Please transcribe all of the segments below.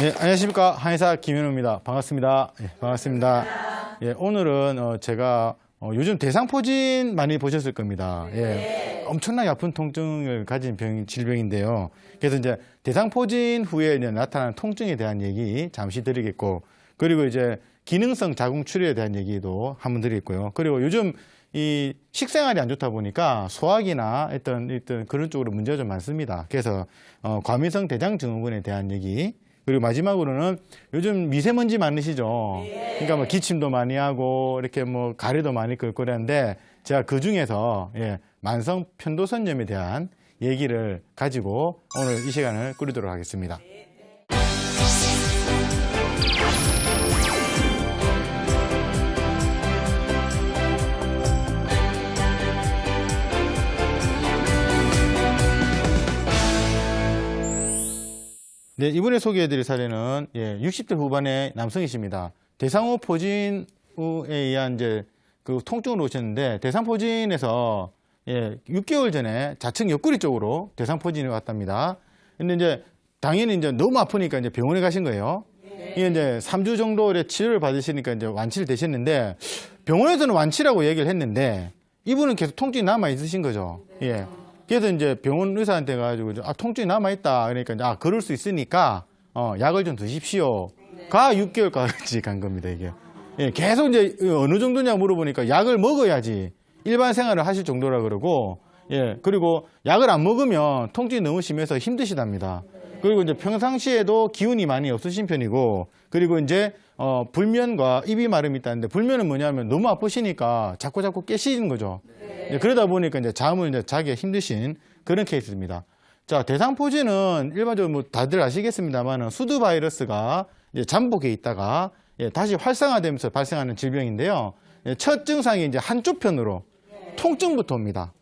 네, 안녕하십니까. 한의사 김현우입니다. 반갑습니다. 예, 반갑습니다. 예, 오늘은 어, 제가 어, 요즘 대상포진 많이 보셨을 겁니다. 예, 엄청나게 아픈 통증을 가진 병, 질병인데요. 그래서 이제 대상포진 후에 이제 나타나는 통증에 대한 얘기 잠시 드리겠고, 그리고 이제 기능성 자궁 출혈에 대한 얘기도 한번 드리겠고요. 그리고 요즘 이 식생활이 안 좋다 보니까 소화기나 어떤, 어떤 그런 쪽으로 문제가 좀 많습니다. 그래서 어, 과민성 대장 증후군에 대한 얘기, 그리고 마지막으로는 요즘 미세먼지 많으시죠. 그러니까 뭐 기침도 많이 하고 이렇게 뭐 가래도 많이 끓고 그러는데 제가 그 중에서 예, 만성 편도선염에 대한 얘기를 가지고 오늘 이 시간을 꾸리도록 하겠습니다. 네, 이번에 소개해드릴 사례는 예, 60대 후반의 남성이십니다. 대상호 포진에 의한 이제 그 통증으로 오셨는데 대상 포진에서 예, 6개월 전에 좌측 옆구리 쪽으로 대상 포진이 왔답니다. 근데 이제 당연히 이제 너무 아프니까 이제 병원에 가신 거예요. 이게 이제 3주 정도 의 치료를 받으시니까 이제 완치를 되셨는데 병원에서는 완치라고 얘기를 했는데 이분은 계속 통증이 남아 있으신 거죠. 예. 그래서 이제 병원 의사한테 가지고 아 통증이 남아 있다. 그러니까 아 그럴 수 있으니까 어 약을 좀 드십시오 가 6개월 까지 간 겁니다 이게. 예, 계속 이제 어느 정도냐 물어보니까 약을 먹어야지 일반 생활을 하실 정도라 그러고 예 그리고 약을 안 먹으면 통증이 너무 심해서 힘드시답니다. 그리고 이제 평상시에도 기운이 많이 없으신 편이고 그리고 이제 어 불면과 입이 마름이 있다는데 불면은 뭐냐면 너무 아프시니까 자꾸 자꾸 깨시는 거죠. 예, 그러다 보니까 이제 잠을 이제 자기가 힘드신 그런 케이스입니다. 자, 대상포진은 일반적으로 뭐 다들 아시겠습니다만은 수두 바이러스가 이제 잠복해 있다가 예, 다시 활성화되면서 발생하는 질병인데요. 예, 첫 증상이 이제 한쪽 편으로 통증부터 옵니다.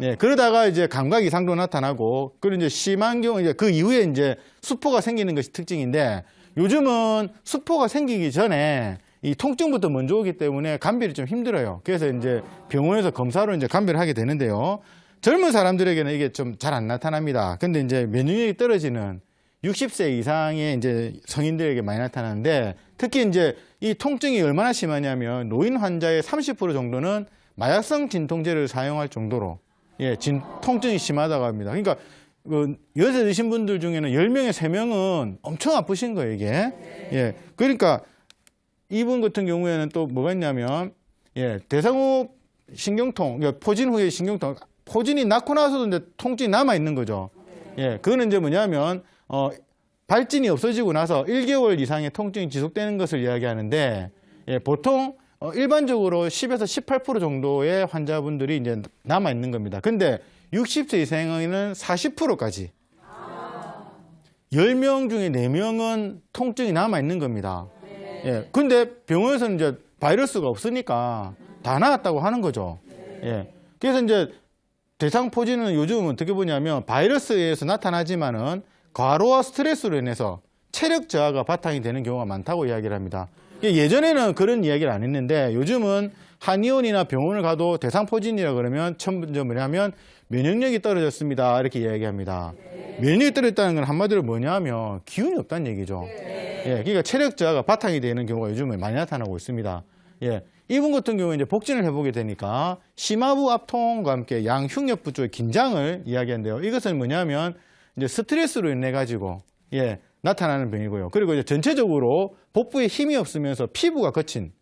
예, 그러다가 이제 감각 이상도 나타나고, 그리고 이제 심한 경우, 이제 그 이후에 이제 수포가 생기는 것이 특징인데, 요즘은 수포가 생기기 전에 이 통증부터 먼저 오기 때문에 감별이 좀 힘들어요. 그래서 이제 병원에서 검사로 이제 감별을 하게 되는데요. 젊은 사람들에게는 이게 좀 잘 안 나타납니다. 근데 이제 면역력이 떨어지는 60세 이상의 이제 성인들에게 많이 나타나는데 특히 이제 이 통증이 얼마나 심하냐면 노인 환자의 30% 정도는 마약성 진통제를 사용할 정도로 예, 진, 통증이 심하다고 합니다. 그러니까 그 연세 드신 분들 중에는 10명에 3명은 엄청 아프신 거예요, 이게. 예. 그러니까 이분 같은 경우에는 또 뭐가 있냐면 예, 대상호 신경통, 그러니까 포진 후에 신경통, 포진이 낳고 나서도 이제 통증이 남아 있는 거죠. 예, 그거는 이제 뭐냐면 어 발진이 없어지고 나서 1개월 이상의 통증이 지속되는 것을 이야기하는데 예, 보통 어, 일반적으로 10에서 18% 정도의 환자분들이 이제 남아 있는 겁니다. 근데 60세 이상에는 40%까지 10명 중에 4명은 통증이 남아 있는 겁니다. 예. 근데 병원에서는 이제 바이러스가 없으니까 다 나았다고 하는 거죠. 예. 그래서 이제 대상포진은 요즘 어떻게 보냐면 바이러스에 의해서 나타나지만은 과로와 스트레스로 인해서 체력 저하가 바탕이 되는 경우가 많다고 이야기를 합니다. 예전에는 그런 이야기를 안 했는데 요즘은 한의원이나 병원을 가도 대상포진이라 그러면 먼저 뭐냐면 면역력이 떨어졌습니다. 이렇게 이야기합니다. 면역력이 떨어졌다는 건 한마디로 뭐냐면 기운이 없다는 얘기죠. 예, 그러니까 체력 저하가 바탕이 되는 경우가 요즘에 많이 나타나고 있습니다. 예, 이분 같은 경우에 이제 복진을 해보게 되니까 심하부 압통과 함께 양흉엽부 쪽의 긴장을 이야기하는데요. 이것은 뭐냐면 이제 스트레스로 인해 가지고 예 나타나는 병이고요. 그리고 이제 전체적으로 복부에 힘이 없으면서 피부가 거친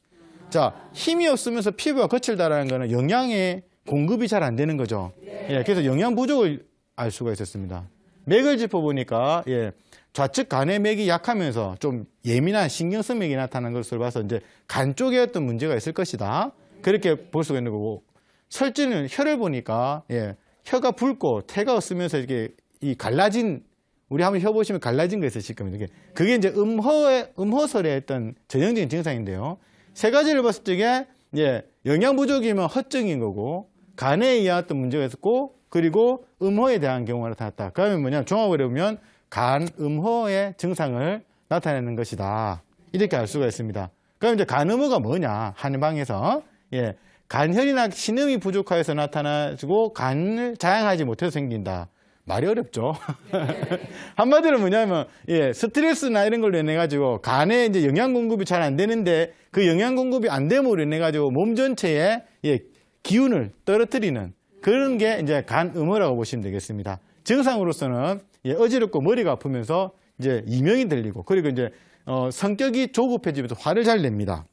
자 힘이 없으면서 피부가 거칠다라는 거는 영양의 공급이 잘 안 되는 거죠. 예, 그래서 영양 부족을 알 수가 있었습니다. 맥을 짚어보니까 예, 좌측 간의 맥이 약하면서 좀 예민한 신경성 맥이 나타나는 것을 봐서 이제 간 쪽에 어떤 문제가 있을 것이다. 그렇게 볼 수가 있는 거고 설지는 혀를 보니까 예, 혀가 붉고 태가 없으면서 이렇게 이 갈라진 우리 한번 혀 보시면 갈라진 거 있으실 겁니다. 그게- 그게 이제 음허의 음허설의 어떤 전형적인 증상인데요. 세 가지를 봤을 적에 예, 영양 부족이면 허증인 거고 간에 의한 어떤 문제가 있었고 그리고 음허에 대한 경우가 나타났다. 그러면 뭐냐 종합을 해보면 간 음허의 증상을 나타내는 것이다. 이렇게 알 수가 있습니다. 그럼 이제 간음허가 뭐냐 한방에서 예, 간혈이나 신음이 부족하여서 나타나고 간을 자양하지 못해서 생긴다. 말이 어렵죠. 한마디로 뭐냐면, 예, 스트레스나 이런 걸로 인해 가지고 간에 이제 영양 공급이 잘 안 되는데 그 영양 공급이 안 됨으로 인해 가지고 몸 전체에 예, 기운을 떨어뜨리는 그런 게 이제 간음호라고 보시면 되겠습니다. 증상으로서는 예, 어지럽고 머리가 아프면서 이제 이명이 들리고 그리고 이제 어, 성격이 조급해지면서 화를 잘 냅니다.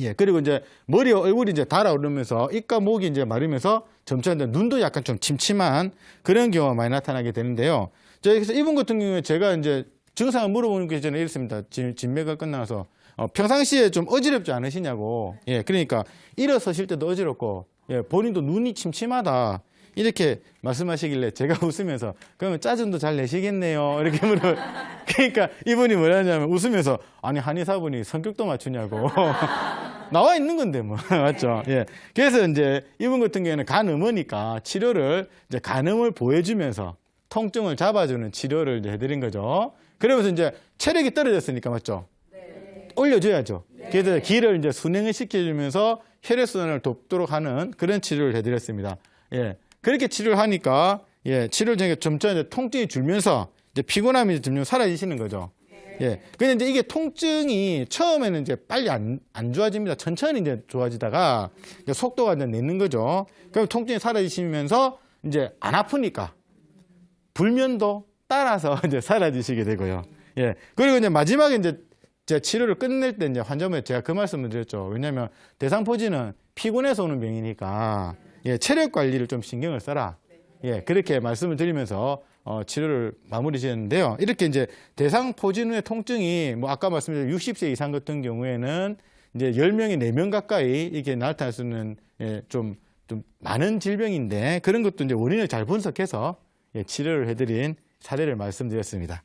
예, 그리고 이제 머리와 얼굴이 이제 달아오르면서 입과 목이 이제 마르면서 점차 이제 눈도 약간 좀 침침한 그런 경우가 많이 나타나게 되는데요. 자, 그래서 이분 같은 경우에 제가 이제 증상을 물어보는 게 전에 이렇습니다. 진- 진맥을 끝나서 어, 평상시에 좀 어지럽지 않으시냐고. 예, 그러니까 일어서실 때도 어지럽고, 예, 본인도 눈이 침침하다. 이렇게 말씀하시길래 제가 웃으면서 그러면 짜증도 잘 내시겠네요. 이렇게 물어. 그러니까 이분이 뭐라냐면 웃으면서 아니 한의사분이 성격도 맞추냐고. 나와 있는 건데 뭐 맞죠? 예. 그래서 이제 이분 같은 경우에는 간음이니까 치료를 이제 간음을 보여주면서 통증을 잡아주는 치료를 이제 해드린 거죠. 그러면서 이제 체력이 떨어졌으니까 맞죠? 올려줘야죠. 그래서 기를 이제 순행을 시켜주면서 혈액순환을 돕도록 하는 그런 치료를 해드렸습니다. 예. 그렇게 치료를 하니까 예, 치료를 통해 점차 이제 통증이 줄면서 이제 피곤함이 점점 사라지시는 거죠. 예. 근데 이제 이게 통증이 처음에는 이제 빨리 안, 안 좋아집니다. 천천히 이제 좋아지다가 이제 속도가 이제 내는 거죠. 그럼 통증이 사라지시면서 이제 안 아프니까 불면도 따라서 이제 사라지시게 되고요. 예. 그리고 이제 마지막에 이제 제가 치료를 끝낼 때 이제 환자분에 제가 그 말씀을 드렸죠. 왜냐하면 대상포진은 피곤해서 오는 병이니까 예, 체력 관리를 좀 신경을 써라. 예, 그렇게 말씀을 드리면서 어, 치료를 마무리 지었는데요. 이렇게 이제 대상 포진 후의 통증이 뭐 아까 말씀드린 60세 이상 같은 경우에는 이제 10명에 4명 가까이 이게 나타날 수 있는 예, 좀, 좀 많은 질병인데 그런 것도 이제 원인을 잘 분석해서 예, 치료를 해드린 사례를 말씀드렸습니다.